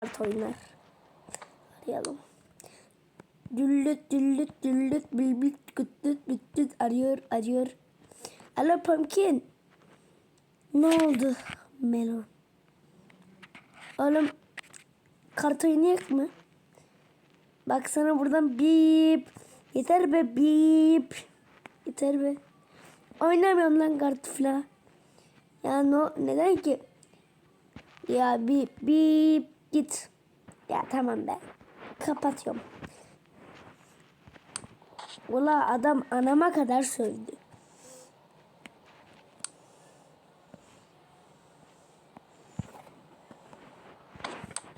kart oynar. Arayalım. Düllüt düllüt düllüt bülbüt güttüt büttüt arıyor arıyor. Alo Pumpkin. Ne oldu Melon? Oğlum kart oynayak mı? Bak sana buradan bip. Yeter be bip. Yeter be. Oynamıyorum lan kart falan. Ya no, neden ki? Ya bip bip git. Ya tamam be. Kapatıyorum. Ula adam anama kadar sövdü.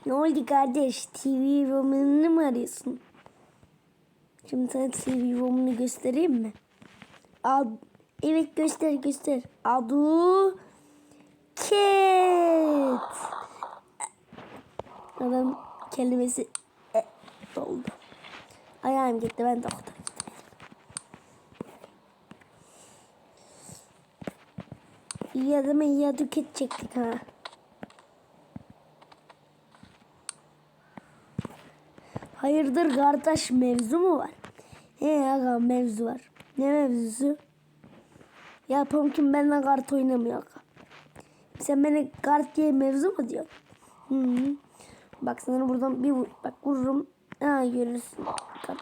Ne oldu kardeş? TV romanını mı arıyorsun? Şimdi sana TV romanını göstereyim mi? Al. Evet göster göster. Adu Ket. Adam kelimesi e, doldu. Ayağım gitti ben doktora gittim. İyi adama iyi aduket çektik ha. Hayırdır kardeş mevzu mu var? He aga mevzu var. Ne mevzusu? Ya Pumpkin benimle kart oynamıyor aga. Sen beni kart diye mevzu mu diyorsun? Hı -hı. Bak sana buradan bir vur. Bak vururum. Ha görürsün. Kart.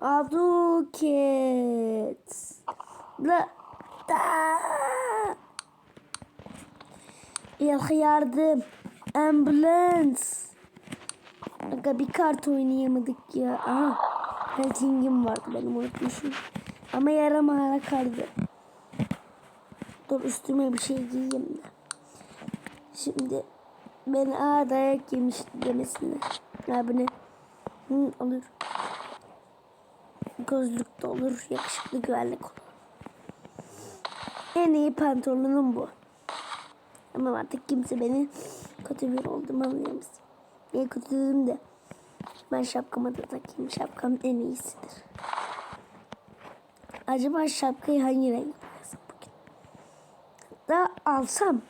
Aduket. La. Da. İlk yardım. Ambulans. Aga bir kart oynayamadık ya. Aha. Helting'im vardı benim unutmuşum. Ama yarım hala kaldı. Dur üstüme bir şey giyeyim de. Şimdi ben aa dayak yemiş demesinler. Abi ne? Hı, olur. Gözlük de olur. Yakışıklı güvenlik olur. En iyi pantolonum bu. Ama artık kimse beni kötü bir olduğumu anlayamaz. Niye kötü dedim de ben şapkamı da takayım. Şapkam en iyisidir. Acaba şapkayı hangi renk boyasam bugün? Da alsam.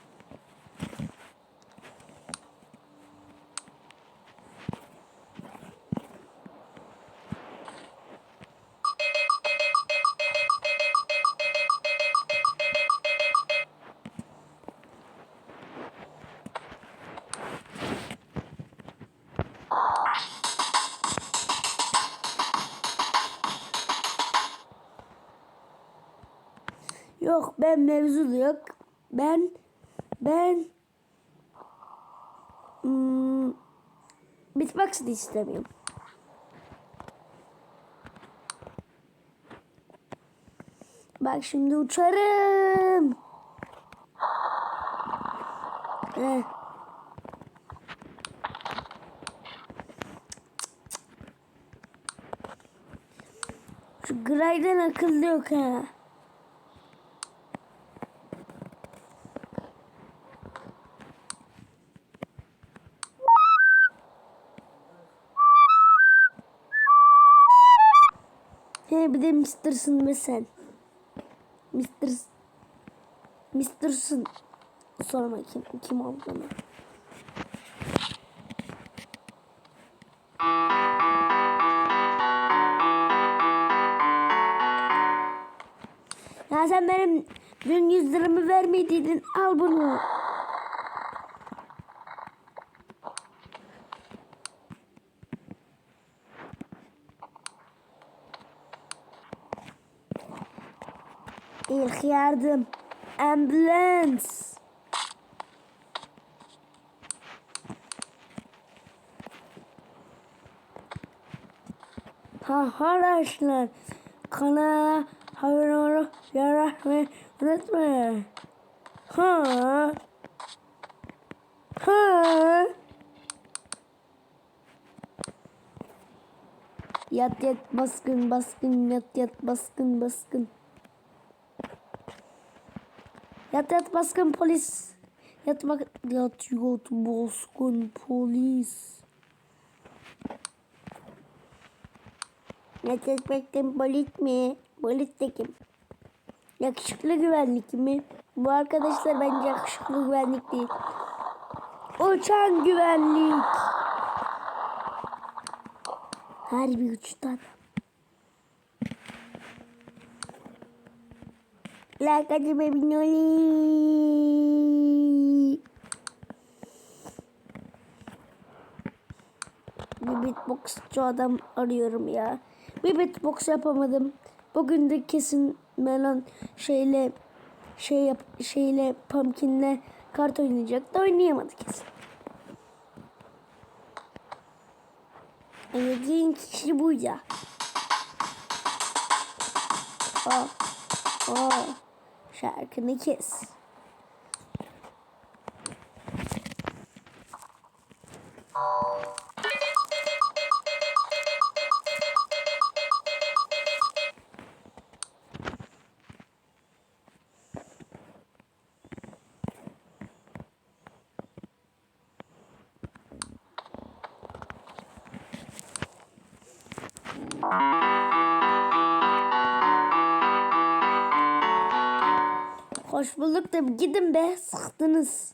Yok ben mevzu yok. Ben ben hmm, da istemiyorum. Bak şimdi uçarım. Heh. Şu grayden akıllı yok ha. He bir de Mr'sın be sen. Mr. Mr'sın. Sorma kim, kim olduğunu. Ya sen benim dün 100 liramı vermediydin. Al bunu. İlk yardım. Ambulans. Ha arkadaşlar. Kanala abone olup yaratmayı unutmayın. Ha. Ha. Yat yat baskın baskın yat yat baskın baskın. Yat baskın polis. Yat bak yat yat baskın polis. Yat yat baskın polis mi? Polis de kim? Yakışıklı güvenlik mi? Bu arkadaşlar bence yakışıklı güvenlik değil. Uçan güvenlik. Her bir uçtan. La calle baby Noli. Bir beatboxçu adam arıyorum ya. Bir beatbox yapamadım. Bugün de kesin melon şeyle şey yap şeyle pumpkinle kart oynayacak da oynayamadı kesin. Yediğin kişi bu ya. Aa, aa, şarkını kes. Hoş bulduk da gidin be sıktınız.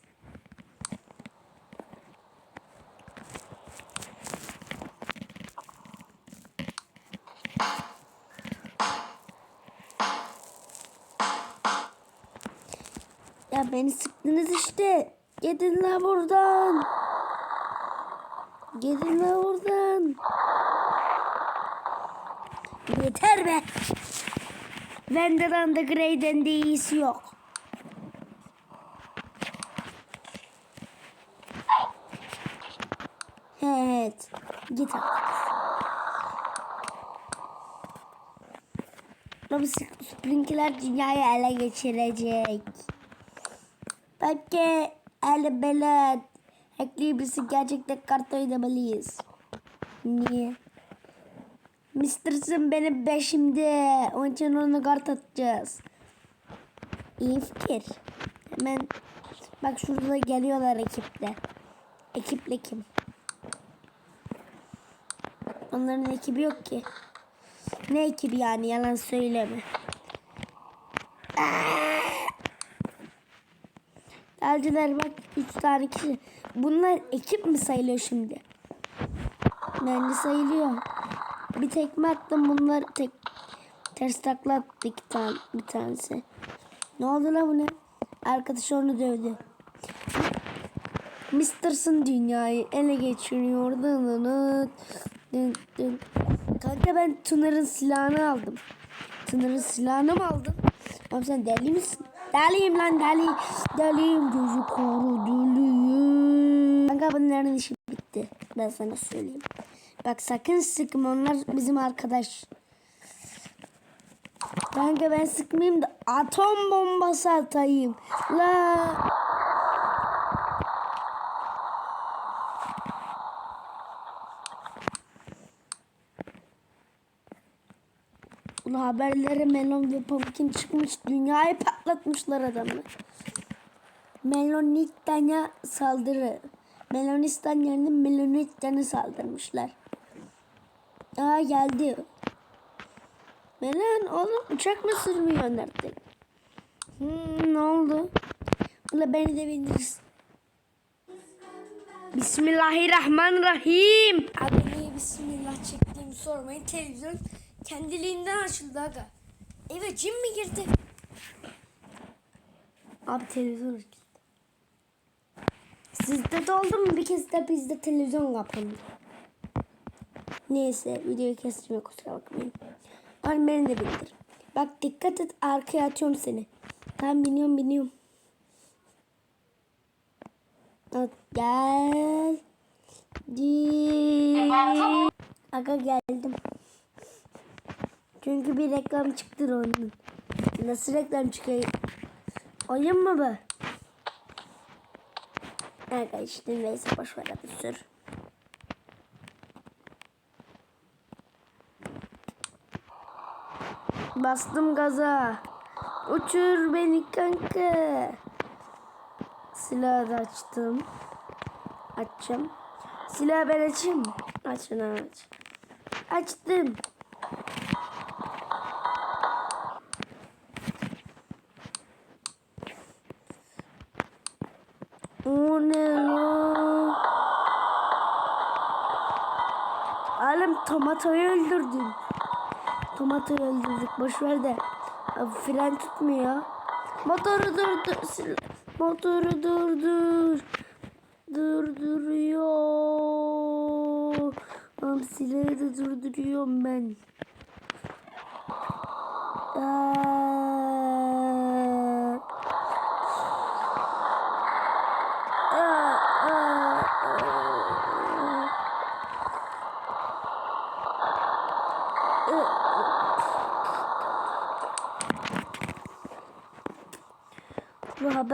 Ya beni sıktınız işte. Gidin la buradan. Gidin la buradan. Yeter be. Vander'dan da Grey'den de iyisi yok. Evet. Git artık. Tabii Sprinkler dünyayı ele geçirecek. Belki ele belet. Hackli birisi gerçekten kart oynamalıyız. Niye? Mr. benim beşimde. Onun için onu kart atacağız. İyi fikir. Hemen bak şurada geliyorlar ekiple. Ekiple kim? Onların ekibi yok ki. Ne ekibi yani yalan söyleme. Dalcılar bak 3 tane kişi. Bunlar ekip mi sayılıyor şimdi? Bence sayılıyor. Bir tekme attım bunlar tek ters takla attı iki tane, bir tanesi. Ne oldu la bu ne? Arkadaş onu dövdü. Mr'sın dünyayı ele geçiriyor. Dın dın dın. Kanka ben Tınar'ın silahını aldım. Tınar'ın silahını mı aldın? Abi sen deli misin? Deliyim lan deli. Deliyim gözü koru deliyim. Kanka bunların işi bitti. Ben sana söyleyeyim. Bak sakın sıkma onlar bizim arkadaş. Kanka ben sıkmayayım da atom bombası atayım. La. Ulan haberlere Melon ve Pumpkin çıkmış. Dünyayı patlatmışlar adamlar. Melonitanya saldırı. Melonistan yerine Melonitanya saldırmışlar. Aa geldi. Melon oğlum uçak mı sürmüyor artık? Hmm, ne oldu? Ula beni de bindirsin. Bismillahirrahmanirrahim. Abi niye bismillah çektiğimi sormayın. Televizyon kendiliğinden açıldı aga. Eve cin mi girdi? Abi televizyon açıldı. Sizde de oldu mu? Bir kez de bizde televizyon kapandı. Neyse videoyu keseceğim kusura bakmayın. Abi beni de bildir. Bak dikkat et arkaya atıyorum seni. Tamam biniyorum biniyorum. Bak, Gel. Aga geldim. Çünkü bir reklam çıktı onun. Nasıl reklam çıkıyor? Oyun mu bu? İşte neyse boş ver hadi sür. Bastım gaza. Uçur beni kanka. Silahı da açtım. Açacağım. Silahı ben açayım mı? Aç şunu aç. Açtım. O ne la? Alem tomatayı öldürdüm. Tomatayı öldürdük. Boş de. Abi, fren tutmuyor. Motoru durdur. Motoru durdur. Durduruyor. Hamsileri de durduruyorum ben. Aa.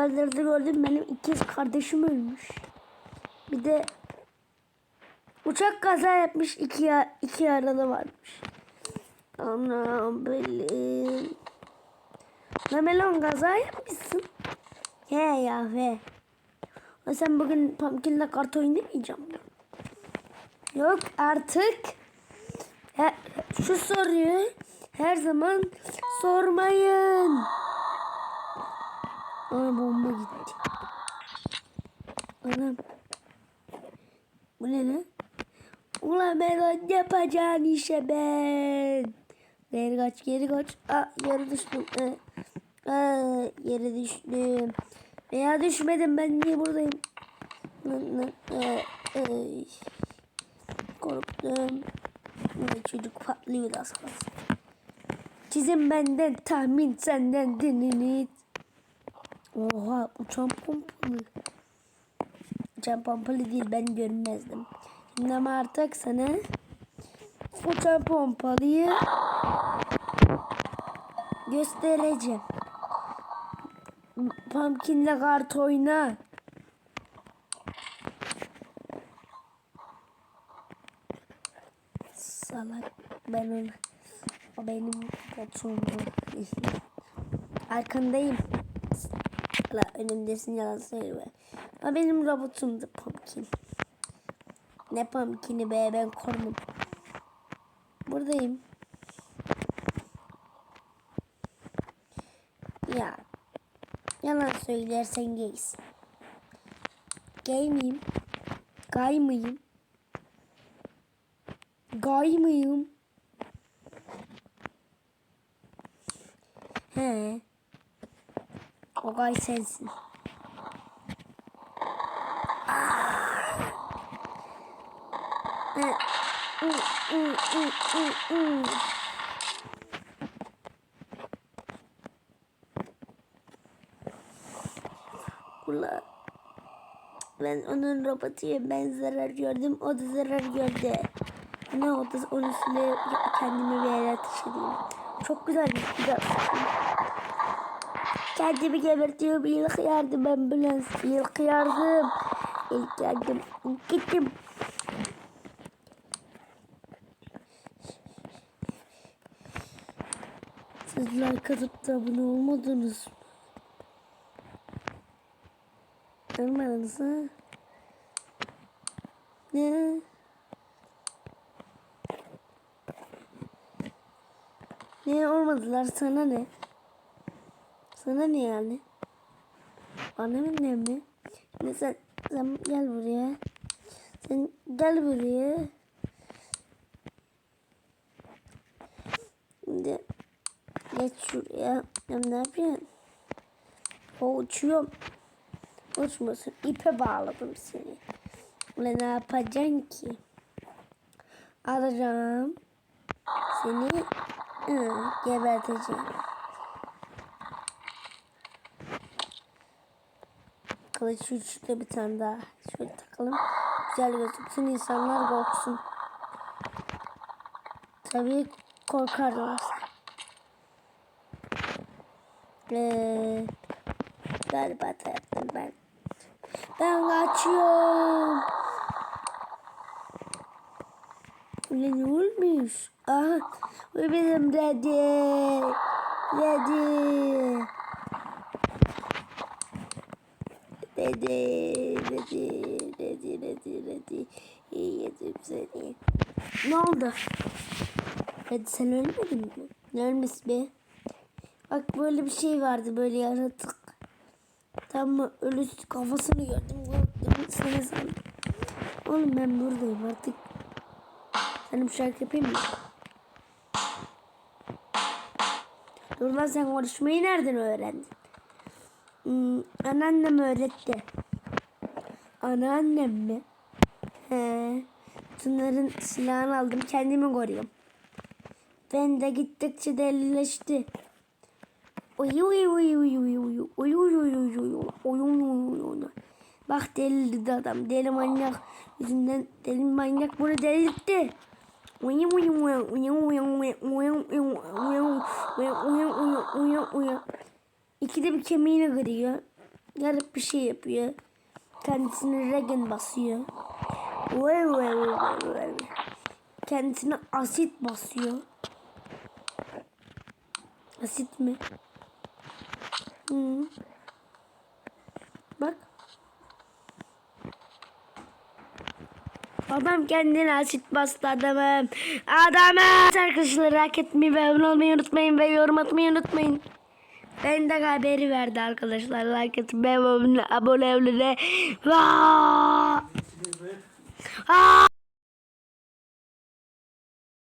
Haberlerde gördüm benim ikiz kardeşim ölmüş. Bir de uçak kaza yapmış iki, iki yaralı varmış. Anam benim. Ne melon kaza yapmışsın. He ya he. Ama sen bugün pumpkin'le kart oynamayacak mısın? Yok artık. He, şu soruyu her zaman sormayın. Ana bomba gitti. Anam. Bu ne lan? Ulan ben o yapacağın işe ben. Geri kaç geri kaç. Aa yere düştüm. Aa, yere düştüm. Veya düşmedim ben niye buradayım? Ee, ee. Korktum. Çocuk patlıyor az kalsın. Çizim benden tahmin senden dinlenit. Oha uçan pompalı. Uçan pompalı değil ben görmezdim. Şimdi ama artık sana uçan pompalıyı göstereceğim. Pumpkin'le kart oyna. Salak ben onu. O benim patronum. Arkandayım. La önümdesin yalan söyleme. O benim robotumdu Pumpkin. Ne Pumpkin'i be ben kornum. Buradayım. Ya. Yalan söylersen gaysin. Gay miyim? Gay mıyım? Gay mıyım? He. O gay sensin. He. Ü, ü, ü, ü, ü. Ula. Ben onun robotuyum. Ben zarar gördüm. O da zarar gördü. Ne oldu? Onun üstüne kendimi bir yere ateş edeyim. Çok güzel bir güzel. Kendimi gebertiyorum. İlk yardım ambulans. İlk yardım. İlk yardım. Gittim. Sizler katıp da abone olmadınız mı? Olmadınız ha? Ne? Ne olmadılar sana ne? Sana ne yani? Annemin ne mi? Şimdi sen, sen gel buraya. Sen gel buraya. Şimdi geç şuraya. Ya ne yapıyorsun? O uçuyorum. Uçmasın. İpe bağladım seni. Ulan ne yapacaksın ki? Alacağım. Seni ı, geberteceğim. Kılıç uçta bir tane daha. Şöyle takalım. Güzel gözüksün. insanlar korksun. Tabii korkarlar. Ee, galiba da yaptım ben. Ben kaçıyorum. Ulan ne olmuş? Aha. Benim dedi. Dedi. Dedi. Dedi. Dedi. Dedi. Dedi. İyi yedim seni. Ne oldu? Dedi sen ölmedin mi? Ne ölmesi be? Bak böyle bir şey vardı böyle yaratık. Tam mı ölü kafasını gördüm korktum seni sandım. Oğlum ben buradayım artık. Benim şarkı yapayım mı? Dur lan sen konuşmayı nereden öğrendin? Hmm, anneannem öğretti. Anneannem mi? He. Bunların silahını aldım kendimi koruyorum. Ben de gittikçe delileşti. Uy uy uy uy uy uy uy uy uy uy uy uy uy uy. Bak delirdi adam. Deli manyak yüzünden deli manyak bunu delirtti. İkide bir kemiğini kırıyor. Garip bir şey yapıyor. Kendisine regen basıyor. Vay vay vay vay. Kendisine asit basıyor. Asit mi? Hı. Bak. Adam kendine asit bastı adamım. Adamım. Arkadaşlar like etmeyi ve abone olmayı unutmayın ve yorum atmayı unutmayın. Ben Benden haberi verdi arkadaşlar. Like atın, abone olun. Abone olun.